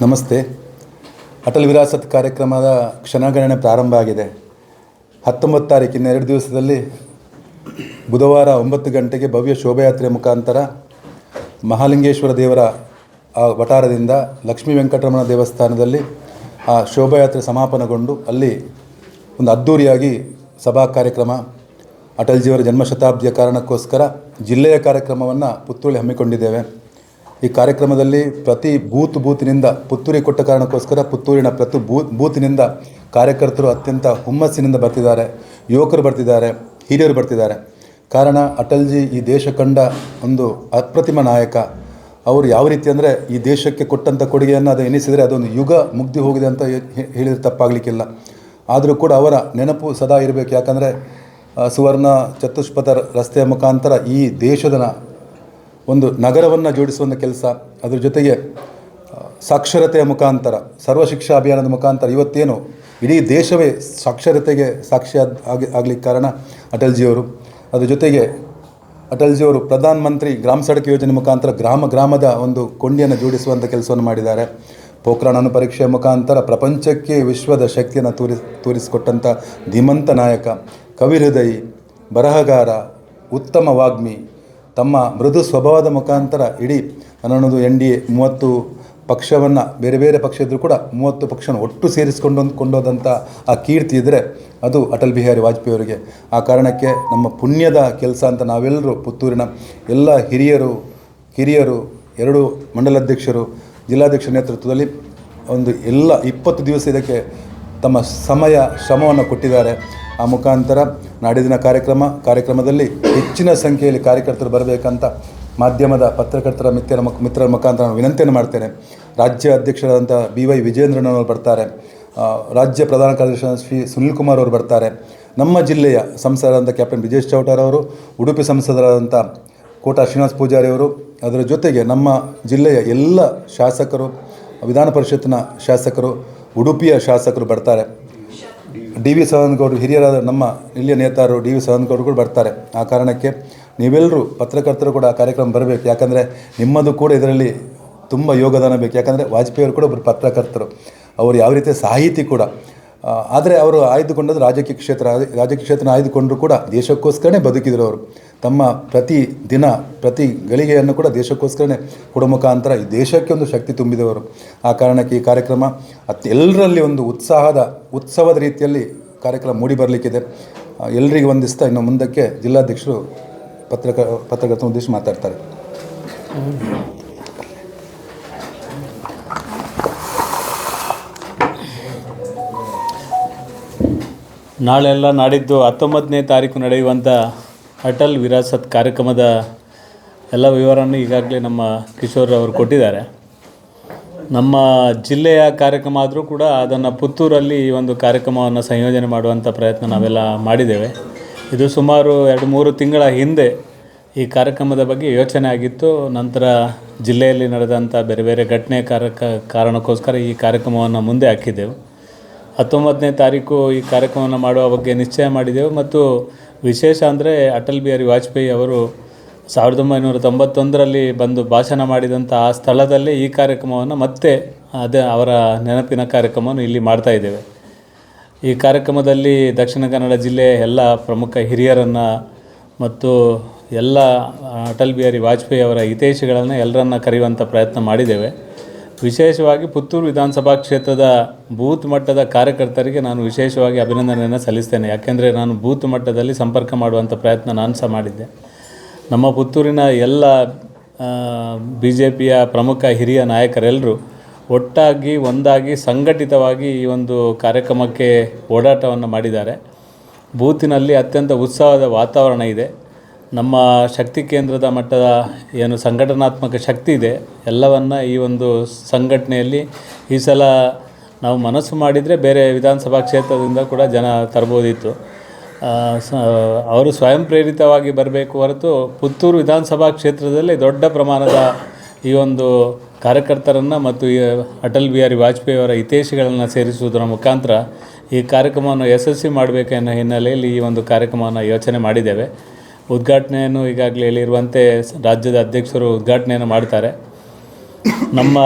ನಮಸ್ತೆ. ಅಟಲ್ ವಿರಾಸತ್ ಕಾರ್ಯಕ್ರಮದ ಕ್ಷಣಗಣನೆ ಪ್ರಾರಂಭ ಆಗಿದೆ. ಹತ್ತೊಂಬತ್ತು ತಾರೀಕಿನ ಎರಡು ದಿವಸದಲ್ಲಿ ಬುಧವಾರ ಒಂಬತ್ತು ಗಂಟೆಗೆ ಭವ್ಯ ಶೋಭಾಯಾತ್ರೆ ಮುಖಾಂತರ ಮಹಾಲಿಂಗೇಶ್ವರ ದೇವರ, ಆ ವಟಾರದಿಂದ ಲಕ್ಷ್ಮೀ ವೆಂಕಟರಮಣ ದೇವಸ್ಥಾನದಲ್ಲಿ ಆ ಶೋಭಾಯಾತ್ರೆ ಸಮಾಪನಗೊಂಡು ಅಲ್ಲಿ ಒಂದು ಅದ್ಧೂರಿಯಾಗಿ ಸಭಾ ಕಾರ್ಯಕ್ರಮ ಅಟಲ್ಜಿಯವರ ಜನ್ಮಶತಾಬ್ದಿಯ ಕಾರಣಕ್ಕೋಸ್ಕರ ಜಿಲ್ಲೆಯ ಕಾರ್ಯಕ್ರಮವನ್ನು ಪುತ್ತೂಳಿ ಹಮ್ಮಿಕೊಂಡಿದ್ದೇವೆ. ಈ ಕಾರ್ಯಕ್ರಮದಲ್ಲಿ ಪ್ರತಿ ಬೂತ್ ಬೂತಿನಿಂದ ಪುತ್ತೂರಿಗೆ ಕೊಟ್ಟ ಕಾರಣಕ್ಕೋಸ್ಕರ ಪುತ್ತೂರಿನ ಪ್ರತಿ ಬೂತ್ ಬೂತಿನಿಂದ ಕಾರ್ಯಕರ್ತರು ಅತ್ಯಂತ ಹುಮ್ಮಸ್ಸಿನಿಂದ ಬರ್ತಿದ್ದಾರೆ, ಯುವಕರು ಬರ್ತಿದ್ದಾರೆ, ಹಿರಿಯರು ಬರ್ತಿದ್ದಾರೆ. ಕಾರಣ, ಅಟಲ್ಜಿ ಈ ದೇಶ ಕಂಡ ಒಂದು ಅಪ್ರತಿಮ ನಾಯಕ. ಅವರು ಯಾವ ರೀತಿ ಅಂದರೆ ಈ ದೇಶಕ್ಕೆ ಕೊಟ್ಟಂಥ ಕೊಡುಗೆಯನ್ನು ಅದು ಎನಿಸಿದರೆ ಅದೊಂದು ಯುಗ ಮುಗ್ದಿ ಹೋಗಿದೆ ಅಂತ ಹೇಳಿದರೆ ತಪ್ಪಾಗಲಿಕ್ಕಿಲ್ಲ. ಆದರೂ ಕೂಡ ಅವರ ನೆನಪು ಸದಾ ಇರಬೇಕು. ಯಾಕಂದರೆ ಸುವರ್ಣ ಚತುಷ್ಪಥ ರಸ್ತೆಯ ಮುಖಾಂತರ ಈ ದೇಶದ ಒಂದು ನಗರವನ್ನು ಜೋಡಿಸುವಂಥ ಕೆಲಸ, ಅದರ ಜೊತೆಗೆ ಸಾಕ್ಷರತೆಯ ಮುಖಾಂತರ ಸರ್ವ ಶಿಕ್ಷಾ ಅಭಿಯಾನದ ಮುಖಾಂತರ ಇವತ್ತೇನು ಇಡೀ ದೇಶವೇ ಸಾಕ್ಷರತೆಗೆ ಸಾಕ್ಷಿ ಆಗ್- ಆಗಿ, ಆಗಲಿಕ್ಕೆ ಕಾರಣ ಅಟಲ್ಜಿಯವರು ಅದ್ರ ಜೊತೆಗೆ ಅಟಲ್ಜಿಯವರು ಪ್ರಧಾನ ಮಂತ್ರಿ ಗ್ರಾಮ ಸಡಕ್ ಯೋಜನೆ ಮುಖಾಂತರ ಗ್ರಾಮ ಗ್ರಾಮದ ಒಂದು ಕೊಂಡಿಯನ್ನು ಜೋಡಿಸುವಂಥ ಕೆಲಸವನ್ನು ಮಾಡಿದ್ದಾರೆ. ಪೋಖ್ರಾನ್ ಅಣು ಪರೀಕ್ಷೆಯ ಮುಖಾಂತರ ಪ್ರಪಂಚಕ್ಕೆ ವಿಶ್ವದ ಶಕ್ತಿಯನ್ನು ತೋರಿಸ್ ತೋರಿಸಿಕೊಟ್ಟಂಥ ಧೀಮಂತ ನಾಯಕ ಕವಿ ಹೃದಯಿ ಬರಹಗಾರ, ಉತ್ತಮ ವಾಗ್ಮಿ ತಮ್ಮ ಮೃದು ಸ್ವಭಾವದ ಮುಖಾಂತರ ಇಡೀ ನನ್ನೊಂದು ಎನ್ ಡಿ ಎ ಮೂವತ್ತು ಪಕ್ಷವನ್ನು, ಬೇರೆ ಬೇರೆ ಪಕ್ಷ ಇದ್ದರೂ ಕೂಡ ಮೂವತ್ತು ಪಕ್ಷವನ್ನು ಒಟ್ಟು ಸೇರಿಸಿಕೊಂಡು ಕೊಂಡೋದಂಥ ಆ ಕೀರ್ತಿ ಇದ್ದರೆ ಅದು ಅಟಲ್ ಬಿಹಾರಿ ವಾಜಪೇಯಿ ಅವರಿಗೆ. ಆ ಕಾರಣಕ್ಕೆ ನಮ್ಮ ಪುಣ್ಯದ ಕೆಲಸ ಅಂತ ನಾವೆಲ್ಲರೂ ಪುತ್ತೂರಿನ ಎಲ್ಲ ಹಿರಿಯರು, ಕಿರಿಯರು, ಎರಡು ಮಂಡಲಾಧ್ಯಕ್ಷರು, ಜಿಲ್ಲಾಧ್ಯಕ್ಷರ ನೇತೃತ್ವದಲ್ಲಿ ಒಂದು ಎಲ್ಲ ಇಪ್ಪತ್ತು ದಿವಸ ಇದಕ್ಕೆ ತಮ್ಮ ಸಮಯ, ಶ್ರಮವನ್ನು ಕೊಟ್ಟಿದ್ದಾರೆ. ಆ ಮುಖಾಂತರ ನಾಡಿದಿನ ಕಾರ್ಯಕ್ರಮ, ಕಾರ್ಯಕ್ರಮದಲ್ಲಿ ಹೆಚ್ಚಿನ ಸಂಖ್ಯೆಯಲ್ಲಿ ಕಾರ್ಯಕರ್ತರು ಬರಬೇಕಂತ ಮಾಧ್ಯಮದ ಪತ್ರಕರ್ತರ ಮಿತ್ರರ ಮುಖ, ಮಿತ್ರರ ಮುಖಾಂತರ ನಾನು ವಿನಂತಿಯನ್ನು ಮಾಡ್ತೇನೆ. ರಾಜ್ಯ ಅಧ್ಯಕ್ಷರಾದಂಥ ಬಿ ವೈ ವಿಜೇಂದ್ರನವರು ಬರ್ತಾರೆ. ರಾಜ್ಯ ಪ್ರಧಾನ ಕಾರ್ಯದರ್ಶಿ ಶ್ರೀ ಸುನಿಲ್ ಕುಮಾರ್ ಅವರು ಬರ್ತಾರೆ. ನಮ್ಮ ಜಿಲ್ಲೆಯ ಸಂಸದರಾದಂಥ ಕ್ಯಾಪ್ಟನ್ ಬ್ರಿಜೇಶ್ ಚೌಟಾರ್ ಅವರು, ಉಡುಪಿ ಸಂಸದರಾದಂಥ ಕೋಟಾ ಶ್ರೀನಿವಾಸ ಪೂಜಾರಿ ಅವರು, ಅದರ ಜೊತೆಗೆ ನಮ್ಮ ಜಿಲ್ಲೆಯ ಎಲ್ಲ ಶಾಸಕರು, ವಿಧಾನ ಪರಿಷತ್ತಿನ ಶಾಸಕರು, ಉಡುಪಿಯ ಶಾಸಕರು ಬರ್ತಾರೆ. ಡಿ ವಿ ಸದಾನಂದಗೌಡರು ಹಿರಿಯರಾದ ನಮ್ಮ ಇಲ್ಲಿಯ ನೇತಾರರು ಡಿ ವಿ ಸದಾನಂದಗೌಡರು ಕೂಡ ಬರ್ತಾರೆ. ಆ ಕಾರಣಕ್ಕೆ ನೀವೆಲ್ಲರೂ ಪತ್ರಕರ್ತರು ಕೂಡ ಆ ಕಾರ್ಯಕ್ರಮ ಬರಬೇಕು. ಯಾಕಂದರೆ ನಿಮ್ಮದು ಕೂಡ ಇದರಲ್ಲಿ ತುಂಬ ಯೋಗದಾನ ಬೇಕು. ಯಾಕಂದರೆ ವಾಜಪೇಯಿ ಅವರು ಕೂಡ ಒಬ್ಬರು ಪತ್ರಕರ್ತರು. ಅವರು ಯಾವ ರೀತಿಯ ಸಾಹಿತಿ ಕೂಡ ಆದರೆ ಅವರು ಆಯ್ದುಕೊಂಡದ್ದು ರಾಜಕೀಯ ಕ್ಷೇತ್ರ ರಾಜಕೀಯ ಕ್ಷೇತ್ರ ಆಯ್ದುಕೊಂಡರೂ ಕೂಡ ದೇಶಕ್ಕೋಸ್ಕರನೇ ಬದುಕಿದರು ಅವರು. ತಮ್ಮ ಪ್ರತಿ ದಿನ, ಪ್ರತಿ ಗಳಿಗೆಯನ್ನು ಕೂಡ ದೇಶಕ್ಕೋಸ್ಕರನೇ ಕೊಡೋ ಮುಖಾಂತರ ಈ ದೇಶಕ್ಕೆ ಒಂದು ಶಕ್ತಿ ತುಂಬಿದವರು. ಆ ಕಾರಣಕ್ಕೆ ಈ ಕಾರ್ಯಕ್ರಮ ಅತ್ ಎಲ್ಲರಲ್ಲಿ ಒಂದು ಉತ್ಸಾಹದ, ಉತ್ಸವದ ರೀತಿಯಲ್ಲಿ ಕಾರ್ಯಕ್ರಮ ಮೂಡಿ ಬರಲಿಕ್ಕಿದೆ. ಎಲ್ಲರಿಗೂ ಒಂದಿಸ್ತಾ ಇನ್ನು ಮುಂದಕ್ಕೆ ಜಿಲ್ಲಾಧ್ಯಕ್ಷರು ಪತ್ರಕ ಪತ್ರಕರ್ತರ ಉದ್ದೇಶ ಮಾತಾಡ್ತಾರೆ. ನಾಳೆ ಎಲ್ಲ ನಾಡಿದ್ದು ಹತ್ತೊಂಬತ್ತನೇ ತಾರೀಕು ನಡೆಯುವಂಥ ಅಟಲ್ ವಿರಾಸತ್ ಕಾರ್ಯಕ್ರಮದ ಎಲ್ಲ ವಿವರವನ್ನು ಈಗಾಗಲೇ ನಮ್ಮ ಕಿಶೋರ್ ಅವರು ಕೊಟ್ಟಿದ್ದಾರೆ. ನಮ್ಮ ಜಿಲ್ಲೆಯ ಕಾರ್ಯಕ್ರಮ ಆದರೂ ಕೂಡ ಅದನ್ನು ಪುತ್ತೂರಲ್ಲಿ ಈ ಒಂದು ಕಾರ್ಯಕ್ರಮವನ್ನು ಸಂಯೋಜನೆ ಮಾಡುವಂಥ ಪ್ರಯತ್ನ ನಾವೆಲ್ಲ ಮಾಡಿದ್ದೇವೆ. ಇದು ಸುಮಾರು ಎರಡು ಮೂರು ತಿಂಗಳ ಹಿಂದೆ ಈ ಕಾರ್ಯಕ್ರಮದ ಬಗ್ಗೆ ಯೋಚನೆ ಆಗಿತ್ತು. ನಂತರ ಜಿಲ್ಲೆಯಲ್ಲಿ ನಡೆದಂಥ ಬೇರೆ ಬೇರೆ ಘಟನೆ ಕಾರಕ ಕಾರಣಕ್ಕೋಸ್ಕರ ಈ ಕಾರ್ಯಕ್ರಮವನ್ನು ಮುಂದೆ ಹಾಕಿದ್ದೆವು. ಹತ್ತೊಂಬತ್ತನೇ ತಾರೀಕು ಈ ಕಾರ್ಯಕ್ರಮವನ್ನು ಮಾಡುವ ಬಗ್ಗೆ ನಿಶ್ಚಯ ಮಾಡಿದೆವು. ಮತ್ತು ವಿಶೇಷ ಅಂದರೆ ಅಟಲ್ ಬಿಹಾರಿ ವಾಜಪೇಯಿ ಅವರು ಸಾವಿರದ ಒಂಬೈನೂರ ತೊಂಬತ್ತೊಂದರಲ್ಲಿ ಬಂದು ಭಾಷಣ ಮಾಡಿದಂಥ ಆ ಸ್ಥಳದಲ್ಲೇ ಈ ಕಾರ್ಯಕ್ರಮವನ್ನು ಮತ್ತೆ ಅದೇ ಅವರ ನೆನಪಿನ ಕಾರ್ಯಕ್ರಮವನ್ನು ಇಲ್ಲಿ ಮಾಡ್ತಾ ಇದ್ದೇವೆ. ಈ ಕಾರ್ಯಕ್ರಮದಲ್ಲಿ ದಕ್ಷಿಣ ಕನ್ನಡ ಜಿಲ್ಲೆಯ ಎಲ್ಲ ಪ್ರಮುಖ ಹಿರಿಯರನ್ನು ಮತ್ತು ಎಲ್ಲ ಅಟಲ್ ಬಿಹಾರಿ ವಾಜಪೇಯಿ ಅವರ ಹಿತೈಷಿಗಳನ್ನು ಎಲ್ಲರನ್ನ ಕರೆಯುವಂಥ ಪ್ರಯತ್ನ ಮಾಡಿದ್ದೇವೆ. ವಿಶೇಷವಾಗಿ ಪುತ್ತೂರು ವಿಧಾನಸಭಾ ಕ್ಷೇತ್ರದ ಬೂತ್ ಮಟ್ಟದ ಕಾರ್ಯಕರ್ತರಿಗೆ ನಾನು ವಿಶೇಷವಾಗಿ ಅಭಿನಂದನೆಯನ್ನು ಸಲ್ಲಿಸ್ತೇನೆ. ಯಾಕೆಂದರೆ ನಾನು ಬೂತ್ ಮಟ್ಟದಲ್ಲಿ ಸಂಪರ್ಕ ಮಾಡುವಂಥ ಪ್ರಯತ್ನ ನಾನು ಸಹ ಮಾಡಿದ್ದೆ. ನಮ್ಮ ಪುತ್ತೂರಿನ ಎಲ್ಲ ಬಿ ಜೆ ಪಿಯ ಪ್ರಮುಖ ಹಿರಿಯ ನಾಯಕರೆಲ್ಲರೂ ಒಟ್ಟಾಗಿ ಒಂದಾಗಿ ಸಂಘಟಿತವಾಗಿ ಈ ಒಂದು ಕಾರ್ಯಕ್ರಮಕ್ಕೆ ಓಡಾಟವನ್ನು ಮಾಡಿದ್ದಾರೆ. ಬೂತಿನಲ್ಲಿ ಅತ್ಯಂತ ಉತ್ಸಾಹದ ವಾತಾವರಣ ಇದೆ. ನಮ್ಮ ಶಕ್ತಿ ಕೇಂದ್ರದ ಮಟ್ಟದ ಏನು ಸಂಘಟನಾತ್ಮಕ ಶಕ್ತಿ ಇದೆ, ಎಲ್ಲವನ್ನು ಈ ಒಂದು ಸಂಘಟನೆಯಲ್ಲಿ ಈ ಸಲ ನಾವು ಮನಸ್ಸು ಮಾಡಿದರೆ ಬೇರೆ ವಿಧಾನಸಭಾ ಕ್ಷೇತ್ರದಿಂದ ಕೂಡ ಜನ ತರ್ಬೋದಿತ್ತು. ಸ, ಅವರು ಸ್ವಯಂ ಪ್ರೇರಿತವಾಗಿ ಬರಬೇಕು ಹೊರತು ಪುತ್ತೂರು ವಿಧಾನಸಭಾ ಕ್ಷೇತ್ರದಲ್ಲಿ ದೊಡ್ಡ ಪ್ರಮಾಣದ ಈ ಒಂದು ಕಾರ್ಯಕರ್ತರನ್ನು ಮತ್ತು ಈ ಅಟಲ್ ಬಿಹಾರಿ ವಾಜಪೇಯಿ ಅವರ ಹಿತೈಷಿಗಳನ್ನು ಸೇರಿಸುವುದರ ಮುಖಾಂತರ ಈ ಕಾರ್ಯಕ್ರಮವನ್ನು ಯಶಸ್ವಿ ಮಾಡಬೇಕೆನ್ನೋ ಹಿನ್ನೆಲೆಯಲ್ಲಿ ಈ ಒಂದು ಕಾರ್ಯಕ್ರಮವನ್ನು ಯೋಚನೆ ಮಾಡಿದ್ದೇವೆ. ಉದ್ಘಾಟನೆಯನ್ನು ಈಗಾಗಲೇ ಹೇಳಿರುವಂತೆ ರಾಜ್ಯದ ಅಧ್ಯಕ್ಷರು ಉದ್ಘಾಟನೆಯನ್ನು ಮಾಡ್ತಾರೆ. ನಮ್ಮ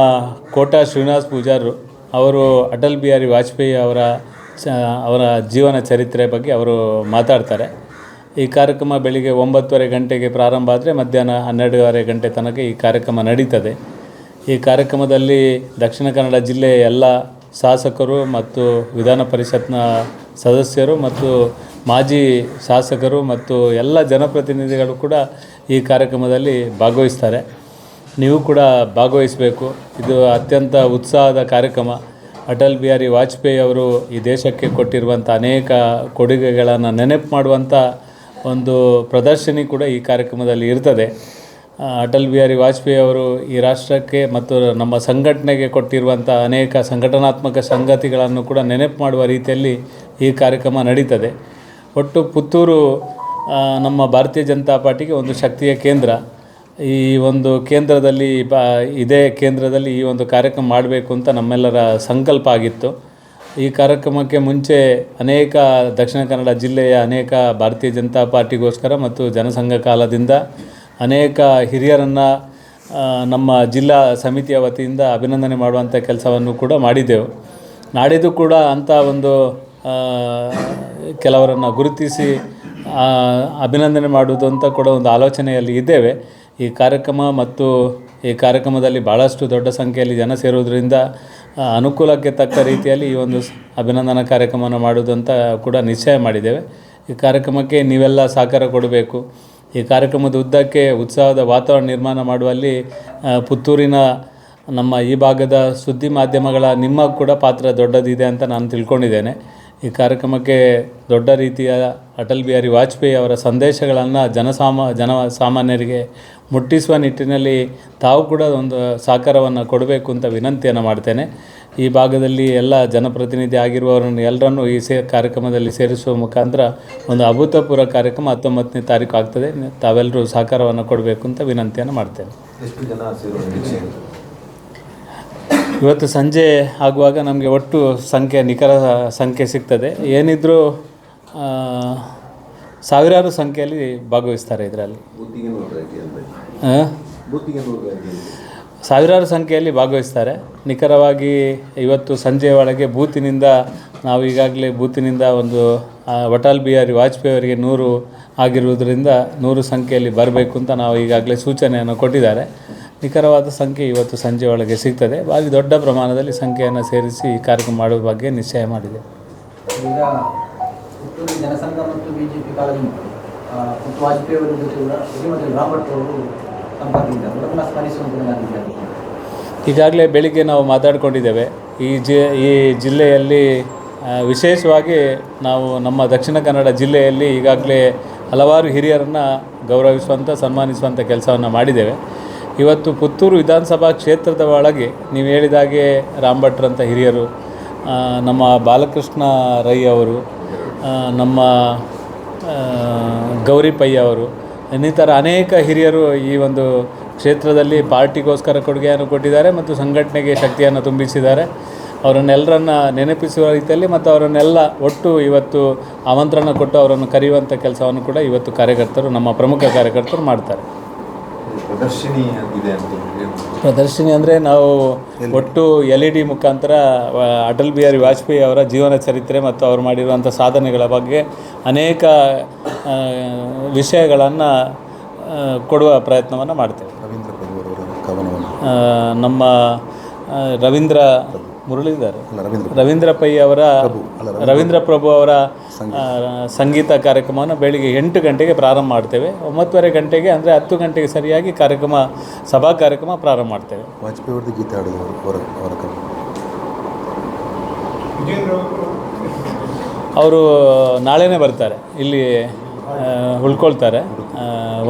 ಕೋಟಾ ಶ್ರೀನಿವಾಸ್ ಪೂಜಾರರು, ಅವರು ಅಟಲ್ ಬಿಹಾರಿ ವಾಜಪೇಯಿ ಅವರ ಚ, ಅವರ ಜೀವನ ಚರಿತ್ರೆ ಬಗ್ಗೆ ಅವರು ಮಾತಾಡ್ತಾರೆ. ಈ ಕಾರ್ಯಕ್ರಮ ಬೆಳಿಗ್ಗೆ ಒಂಬತ್ತುವರೆ ಗಂಟೆಗೆ ಪ್ರಾರಂಭ ಆದರೆ ಮಧ್ಯಾಹ್ನ ಹನ್ನೆರಡೂವರೆ ಗಂಟೆ ತನಕ ಈ ಕಾರ್ಯಕ್ರಮ ನಡೀತದೆ. ಈ ಕಾರ್ಯಕ್ರಮದಲ್ಲಿ ದಕ್ಷಿಣ ಕನ್ನಡ ಜಿಲ್ಲೆಯ ಎಲ್ಲ ಶಾಸಕರು ಮತ್ತು ವಿಧಾನ ಪರಿಷತ್ನ ಸದಸ್ಯರು ಮತ್ತು ಮಾಜಿ ಶಾಸಕರು ಮತ್ತು ಎಲ್ಲ ಜನಪ್ರತಿನಿಧಿಗಳು ಕೂಡ ಈ ಕಾರ್ಯಕ್ರಮದಲ್ಲಿ ಭಾಗವಹಿಸ್ತಾರೆ. ನೀವು ಕೂಡ ಭಾಗವಹಿಸಬೇಕು. ಇದು ಅತ್ಯಂತ ಉತ್ಸಾಹದ ಕಾರ್ಯಕ್ರಮ. ಅಟಲ್ ಬಿಹಾರಿ ವಾಜಪೇಯಿ ಅವರು ಈ ದೇಶಕ್ಕೆ ಕೊಟ್ಟಿರುವಂಥ ಅನೇಕ ಕೊಡುಗೆಗಳನ್ನು ನೆನಪು ಮಾಡುವಂಥ ಒಂದು ಪ್ರದರ್ಶನಿ ಕೂಡ ಈ ಕಾರ್ಯಕ್ರಮದಲ್ಲಿ ಇರ್ತದೆ. ಅಟಲ್ ಬಿಹಾರಿ ವಾಜಪೇಯಿ ಅವರು ಈ ರಾಷ್ಟ್ರಕ್ಕೆ ಮತ್ತು ನಮ್ಮ ಸಂಘಟನೆಗೆ ಕೊಟ್ಟಿರುವಂಥ ಅನೇಕ ಸಂಘಟನಾತ್ಮಕ ಸಂಗತಿಗಳನ್ನು ಕೂಡ ನೆನಪು ಮಾಡುವ ರೀತಿಯಲ್ಲಿ ಈ ಕಾರ್ಯಕ್ರಮ ನಡೀತದೆ. ಒಟ್ಟು ಪುತ್ತೂರು ನಮ್ಮ ಭಾರತೀಯ ಜನತಾ ಪಾರ್ಟಿಗೆ ಒಂದು ಶಕ್ತಿಯ ಕೇಂದ್ರ. ಈ ಒಂದು ಕೇಂದ್ರದಲ್ಲಿ, ಬ, ಇದೇ ಕೇಂದ್ರದಲ್ಲಿ ಈ ಒಂದು ಕಾರ್ಯಕ್ರಮ ಮಾಡಬೇಕು ಅಂತ ನಮ್ಮೆಲ್ಲರ ಸಂಕಲ್ಪ ಆಗಿತ್ತು. ಈ ಕಾರ್ಯಕ್ರಮಕ್ಕೆ ಮುಂಚೆ ಅನೇಕ ದಕ್ಷಿಣ ಕನ್ನಡ ಜಿಲ್ಲೆಯ ಅನೇಕ ಭಾರತೀಯ ಜನತಾ ಪಾರ್ಟಿಗೋಸ್ಕರ ಮತ್ತು ಜನಸಂಘ ಕಾಲದಿಂದ ಅನೇಕ ಹಿರಿಯರನ್ನು ನಮ್ಮ ಜಿಲ್ಲಾ ಸಮಿತಿಯ ವತಿಯಿಂದ ಅಭಿನಂದನೆ ಮಾಡುವಂಥ ಕೆಲಸವನ್ನು ಕೂಡ ಮಾಡಿದ್ದೆವು. ನಾಡಿದ್ದು ಕೂಡ ಅಂಥ ಒಂದು ಕೆಲವರನ್ನು ಗುರುತಿಸಿ ಅಭಿನಂದನೆ ಮಾಡುವುದು ಅಂತ ಕೂಡ ಒಂದು ಆಲೋಚನೆಯಲ್ಲಿ ಇದ್ದೇವೆ. ಈ ಕಾರ್ಯಕ್ರಮ ಮತ್ತು ಈ ಕಾರ್ಯಕ್ರಮದಲ್ಲಿ ಭಾಳಷ್ಟು ದೊಡ್ಡ ಸಂಖ್ಯೆಯಲ್ಲಿ ಜನ ಸೇರುವುದರಿಂದ ಅನುಕೂಲಕ್ಕೆ ತಕ್ಕ ರೀತಿಯಲ್ಲಿ ಈ ಒಂದು ಅಭಿನಂದನಾ ಕಾರ್ಯಕ್ರಮವನ್ನು ಅಂತ ಕೂಡ ನಿಶ್ಚಯ ಮಾಡಿದ್ದೇವೆ. ಈ ಕಾರ್ಯಕ್ರಮಕ್ಕೆ ನೀವೆಲ್ಲ ಸಹಕಾರ ಕೊಡಬೇಕು. ಈ ಕಾರ್ಯಕ್ರಮದ ಉದ್ದಕ್ಕೆ ಉತ್ಸಾಹದ ವಾತಾವರಣ ನಿರ್ಮಾಣ ಮಾಡುವಲ್ಲಿ ಪುತ್ತೂರಿನ ನಮ್ಮ ಈ ಭಾಗದ ಸುದ್ದಿ ಮಾಧ್ಯಮಗಳ ನಿಮ್ಮ ಕೂಡ ಪಾತ್ರ ದೊಡ್ಡದಿದೆ ಅಂತ ನಾನು ತಿಳ್ಕೊಂಡಿದ್ದೇನೆ. ಈ ಕಾರ್ಯಕ್ರಮಕ್ಕೆ ದೊಡ್ಡ ರೀತಿಯ ಅಟಲ್ ಬಿಹಾರಿ ವಾಜಪೇಯಿ ಅವರ ಸಂದೇಶಗಳನ್ನು ಜನಸಾಮ ಜನ ಸಾಮಾನ್ಯರಿಗೆ ಮುಟ್ಟಿಸುವ ನಿಟ್ಟಿನಲ್ಲಿ ತಾವು ಕೂಡ ಒಂದು ಸಹಕಾರವನ್ನು ಕೊಡಬೇಕು ಅಂತ ವಿನಂತಿಯನ್ನು ಮಾಡ್ತೇನೆ. ಈ ಭಾಗದಲ್ಲಿ ಎಲ್ಲ ಜನಪ್ರತಿನಿಧಿ ಆಗಿರುವವರನ್ನು ಎಲ್ಲರನ್ನೂ ಈ ಸೇ, ಕಾರ್ಯಕ್ರಮದಲ್ಲಿ ಸೇರಿಸುವ ಮುಖಾಂತರ ಒಂದು ಅಭೂತಪೂರ್ವ ಕಾರ್ಯಕ್ರಮ ಹತ್ತೊಂಬತ್ತನೇ ತಾರೀಕು ಆಗ್ತದೆ. ತಾವೆಲ್ಲರೂ ಸಹಕಾರವನ್ನು ಕೊಡಬೇಕು ಅಂತ ವಿನಂತಿಯನ್ನು ಮಾಡ್ತೇನೆ ಎಷ್ಟು ಜನ ಸೇರುವ ನಿರೀಕ್ಷೆ ಇದೆ? ಇವತ್ತು ಸಂಜೆ ಆಗುವಾಗ ನಮಗೆ ಒಟ್ಟು ಸಂಖ್ಯೆ ನಿಖರ ಸಂಖ್ಯೆ ಸಿಗ್ತದೆ. ಏನಿದ್ರೂ ಸಾವಿರಾರು ಸಂಖ್ಯೆಯಲ್ಲಿ ಭಾಗವಹಿಸ್ತಾರೆ ಇದರಲ್ಲಿ. ಸಾವಿರಾರು ಸಂಖ್ಯೆಯಲ್ಲಿ ಭಾಗವಹಿಸ್ತಾರೆ. ನಿಖರವಾಗಿ ಇವತ್ತು ಸಂಜೆ ಒಳಗೆ ಬೂತಿನಿಂದ ನಾವು ಈಗಾಗಲೇ ಬೂತಿನಿಂದ ಒಂದು ವಟಾಲ್ ಬಿಹಾರಿ ವಾಜಪೇಯಿ ಅವರಿಗೆ ನೂರು ಆಗಿರುವುದರಿಂದ ನೂರು ಸಂಖ್ಯೆಯಲ್ಲಿ ಬರಬೇಕು ಅಂತ ನಾವು ಈಗಾಗಲೇ ಸೂಚನೆಯನ್ನು ಕೊಟ್ಟಿದ್ದಾರೆ. ನಿಖರವಾದ ಸಂಖ್ಯೆ ಇವತ್ತು ಸಂಜೆ ಒಳಗೆ ಸಿಗ್ತದೆ. ಭಾರಿ ದೊಡ್ಡ ಪ್ರಮಾಣದಲ್ಲಿ ಸಂಖ್ಯೆಯನ್ನು ಸೇರಿಸಿ ಈ ಕಾರ್ಯಕ್ರಮ ಮಾಡುವ ಬಗ್ಗೆ ನಿಶ್ಚಯ ಮಾಡಿದೆ. ಜನಸಂಘ ಮತ್ತು ಬಿಜೆಪಿ ಕಾಲದಿಂದ ಆ, ಮತ್ತು ವಾಜಪೇಯಿ ಅವರ ಜೊತೆ ಕೂಡ ರಾಬರ್ಟ್ ಅವರು ಸಂಪರ್ಕದಿಂದ ಅವರನ್ನು ಸ್ಮರಿಸುವಂತೆ ಈಗಾಗಲೇ ಬೆಳಿಗ್ಗೆ ನಾವು ಮಾತಾಡಿಕೊಂಡಿದ್ದೇವೆ. ಈ ಜಿ ಈ ಜಿಲ್ಲೆಯಲ್ಲಿ ವಿಶೇಷವಾಗಿ ನಾವು ನಮ್ಮ ದಕ್ಷಿಣ ಕನ್ನಡ ಜಿಲ್ಲೆಯಲ್ಲಿ ಈಗಾಗಲೇ ಹಲವಾರು ಹಿರಿಯರನ್ನು ಗೌರವಿಸುವಂಥ ಸನ್ಮಾನಿಸುವಂಥ ಕೆಲಸವನ್ನು ಮಾಡಿದ್ದೇವೆ. ಇವತ್ತು ಪುತ್ತೂರು ವಿಧಾನಸಭಾ ಕ್ಷೇತ್ರದ ಒಳಗೆ ನೀವು ಹೇಳಿದಾಗೆ ರಾಂಭಟ್ರಂಥ ಹಿರಿಯರು ನಮ್ಮ ಬಾಲಕೃಷ್ಣ ರೈ ಅವರು ನಮ್ಮ ಗೌರಿ ಪೈ ಅವರು, ಇನ್ನಿತರ ಅನೇಕ ಹಿರಿಯರು ಈ ಒಂದು ಕ್ಷೇತ್ರದಲ್ಲಿ ಪಾರ್ಟಿಗೋಸ್ಕರ ಕೊಡುಗೆಯನ್ನು ಕೊಟ್ಟಿದ್ದಾರೆ ಮತ್ತು ಸಂಘಟನೆಗೆ ಶಕ್ತಿಯನ್ನು ತುಂಬಿಸಿದ್ದಾರೆ. ಅವರನ್ನೆಲ್ಲರನ್ನ ನೆನಪಿಸುವ ರೀತಿಯಲ್ಲಿ ಮತ್ತು ಅವರನ್ನೆಲ್ಲ ಒಟ್ಟು ಇವತ್ತು ಆಮಂತ್ರಣ ಕೊಟ್ಟು ಅವರನ್ನು ಕರೆಯುವಂಥ ಕೆಲಸವನ್ನು ಕೂಡ ಇವತ್ತು ಕಾರ್ಯಕರ್ತರು, ನಮ್ಮ ಪ್ರಮುಖ ಕಾರ್ಯಕರ್ತರು ಮಾಡ್ತಾರೆ. ಪ್ರದರ್ಶನಿ ಇದೆ ಅಂತ. ಪ್ರದರ್ಶನಿ ಅಂದರೆ ನಾವು ಒಟ್ಟು ಎಲ್ ಇ ಡಿ ಮುಖಾಂತರ ಅಟಲ್ ಬಿಹಾರಿ ವಾಜಪೇಯಿ ಅವರ ಜೀವನ ಚರಿತ್ರೆ ಮತ್ತು ಅವರು ಮಾಡಿರುವಂಥ ಸಾಧನೆಗಳ ಬಗ್ಗೆ ಅನೇಕ ವಿಷಯಗಳನ್ನು ಕೊಡುವ ಪ್ರಯತ್ನವನ್ನು ಮಾಡ್ತೇವೆ. ರವೀಂದ್ರ ನಮ್ಮ ರವೀಂದ್ರ ಮುರಳೀಧರ್. ಅಲ್ಲ ರವೀಂದ್ರ ಪೈ ಅವರ ರವೀಂದ್ರ ಪ್ರಭು ಅವರ ಸಂಗೀತ. ಕಾರ್ಯಕ್ರಮವನ್ನು ಬೆಳಿಗ್ಗೆ ಎಂಟು ಗಂಟೆಗೆ ಪ್ರಾರಂಭ ಮಾಡ್ತೇವೆ. ಒಂಬತ್ತುವರೆ ಗಂಟೆಗೆ ಅಂದರೆ ಹತ್ತು ಗಂಟೆಗೆ ಸರಿಯಾಗಿ ಕಾರ್ಯಕ್ರಮ ಸಭಾ ಕಾರ್ಯಕ್ರಮ ಪ್ರಾರಂಭ ಮಾಡ್ತೇವೆ. ವಾಜಪೇಯಿ ಅವ್ರದ್ದು ಗೀತೆ ಅವರ ನಾಳೆನೇ ಬರ್ತಾರೆ. ಇಲ್ಲಿ ಉಳ್ಕೊಳ್ತಾರೆ.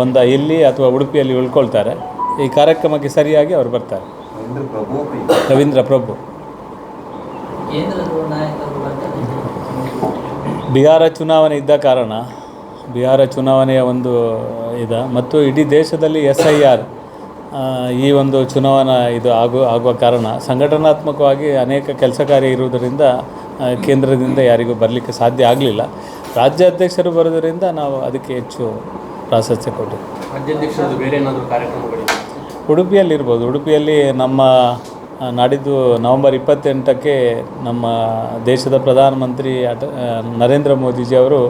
ಒಂದ ಇಲ್ಲಿ ಅಥವಾ ಉಡುಪಿಯಲ್ಲಿ ಉಳ್ಕೊಳ್ತಾರೆ. ಈ ಕಾರ್ಯಕ್ರಮಕ್ಕೆ ಸರಿಯಾಗಿ ಅವರು ಬರ್ತಾರೆ. ರವೀಂದ್ರ ಪ್ರಭು ಪೈ. ರವೀಂದ್ರ ಪ್ರಭು ಕೇಂದ್ರದ ನಾಯಕರು ಬರ್ತಾರೆ ಬಿಹಾರ ಚುನಾವಣೆ ಇದ್ದ ಕಾರಣ ಬಿಹಾರ ಚುನಾವಣೆಯ ಒಂದು ಇದ ಮತ್ತು ಇಡೀ ದೇಶದಲ್ಲಿ ಎಸ್ ಐ ಆರ್ ಈ ಒಂದು ಚುನಾವಣಾ ಇದು ಆಗು ಆಗುವ ಕಾರಣ ಸಂಘಟನಾತ್ಮಕವಾಗಿ ಅನೇಕ ಕೆಲಸ ಕಾರ್ಯ ಇರುವುದರಿಂದ ಕೇಂದ್ರದಿಂದ ಯಾರಿಗೂ ಬರಲಿಕ್ಕೆ ಸಾಧ್ಯ ಆಗಲಿಲ್ಲ. ರಾಜ್ಯಾಧ್ಯಕ್ಷರು ಬರೋದರಿಂದ ನಾವು ಅದಕ್ಕೆ ಹೆಚ್ಚು ಪ್ರಾಶಸ್ತ್ಯ ಕೊಟ್ಟಿದ್ದೀವಿ ರಾಜ್ಯಾಧ್ಯಕ್ಷರದ್ದು ಬೇರೆ ಏನಾದರೂ ಕಾರ್ಯಕ್ರಮಗಳಿವೆ? ಉಡುಪಿಯಲ್ಲಿರ್ಬೋದು. ಉಡುಪಿಯಲ್ಲಿ ನಮ್ಮ ನಾಡಿದ್ದು ನವೆಂಬರ್ ಇಪ್ಪತ್ತೆಂಟಕ್ಕೆ ನಮ್ಮ ದೇಶದ ಪ್ರಧಾನಮಂತ್ರಿ ಅಟ ನರೇಂದ್ರ ಮೋದಿಜಿ ಅವರು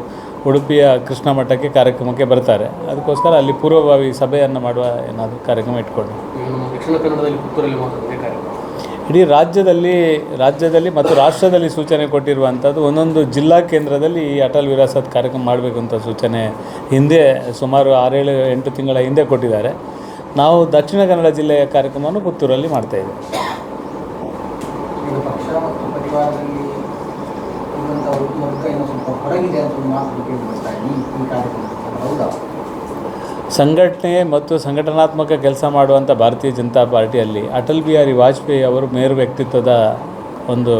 ಉಡುಪಿಯ ಕೃಷ್ಣ ಮಠಕ್ಕೆ ಕಾರ್ಯಕ್ರಮಕ್ಕೆ ಬರ್ತಾರೆ. ಅದಕ್ಕೋಸ್ಕರ ಅಲ್ಲಿ ಪೂರ್ವಭಾವಿ ಸಭೆಯನ್ನು ಮಾಡುವ ಏನಾದರೂ ಕಾರ್ಯಕ್ರಮ ಇಟ್ಕೊಂಡು ದಕ್ಷಿಣ ಕನ್ನಡದಲ್ಲಿ ಇಡೀ ರಾಜ್ಯದಲ್ಲಿ ರಾಜ್ಯದಲ್ಲಿ ಮತ್ತು ರಾಷ್ಟ್ರದಲ್ಲಿ ಸೂಚನೆ ಕೊಟ್ಟಿರುವಂಥದ್ದು ಒಂದೊಂದು ಜಿಲ್ಲಾ ಕೇಂದ್ರದಲ್ಲಿ ಈ ಅಟಲ್ ವಿರಾಸತ್ ಕಾರ್ಯಕ್ರಮ ಮಾಡಬೇಕು ಅಂತ ಸೂಚನೆ ಹಿಂದೆ ಸುಮಾರು ಆರೇಳು ಎಂಟು ತಿಂಗಳ ಹಿಂದೆ ಕೊಟ್ಟಿದ್ದಾರೆ. ನಾವು ದಕ್ಷಿಣ ಕನ್ನಡ ಜಿಲ್ಲೆಯ ಕಾರ್ಯಕ್ರಮವನ್ನು ಪುತ್ತೂರಲ್ಲಿ ಮಾಡ್ತಾಯಿದ್ದೇವೆ ಪಕ್ಷ ಮತ್ತು ಪರಿವಾರದಲ್ಲಿ ಒಂದು ವರ್ಗ ಏನೋ ಸ್ವಲ್ಪ ಹೊರಗಿದೆ ಅಂತ ಮಾತು ಕೇಳಿ ಈ ಹೌದಾ? ಸಂಘಟನೆ ಮತ್ತು ಸಂಘಟನಾತ್ಮಕ ಕೆಲಸ ಮಾಡುವಂಥ ಭಾರತೀಯ ಜನತಾ ಪಾರ್ಟಿಯಲ್ಲಿ ಅಟಲ್ ಬಿಹಾರಿ ವಾಜಪೇಯಿ ಅವರು ಮೇರು ವ್ಯಕ್ತಿತ್ವದ ಒಂದು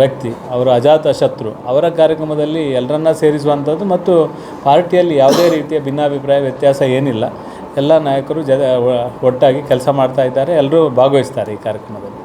ವ್ಯಕ್ತಿ. ಅವರು ಅಜಾತ ಶತ್ರು. ಅವರ ಕಾರ್ಯಕ್ರಮದಲ್ಲಿ ಎಲ್ಲರನ್ನ ಸೇರಿಸುವಂಥದ್ದು ಮತ್ತು ಪಾರ್ಟಿಯಲ್ಲಿ ಯಾವುದೇ ರೀತಿಯ ಭಿನ್ನಾಭಿಪ್ರಾಯ, ವ್ಯತ್ಯಾಸ ಏನಿಲ್ಲ. ಎಲ್ಲ ನಾಯಕರು ಜ ಒಟ್ಟಾಗಿ ಕೆಲಸ ಮಾಡ್ತಾ ಇದ್ದಾರೆ. ಎಲ್ಲರೂ ಭಾಗವಹಿಸ್ತಾರೆ ಈ ಕಾರ್ಯಕ್ರಮದಲ್ಲಿ.